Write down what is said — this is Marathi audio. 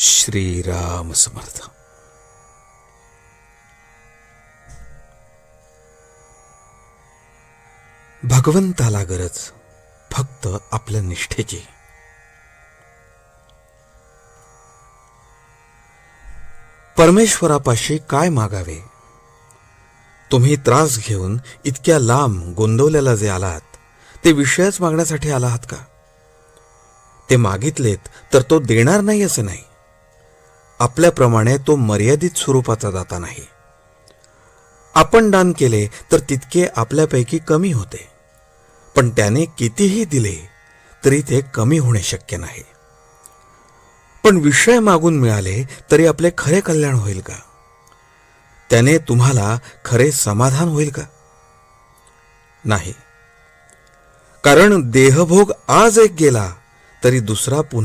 श्रीराम समर्थ. भगवंताला गरज फक्त आपल्या निष्ठेची. परमेश्वरापाशी काय मागावे? तुम्ही त्रास घेऊन इतक्या लांब गोंदवल्याला जे आलात ते विषयच मागण्यासाठी आला आहात का? ते मागितलेत तर तो देणार नाही असे नाही. आपल्याप्रमाणे तो मर्यादित स्वरूपाचा दाता नाही. आपण दान केले तर तितके आपल्यापैकी कमी होते. पण त्याने कितीही दिले तरी ते कमी होणे शक्य नाही. पण विषय मागून मिळाले तरी आपले खरे कल्याण होईल का? त्याने तुम्हाला खरे समाधान होईल का? नाही. कारण देहभोग आज एक गेला तरी दुसरा पुन्हा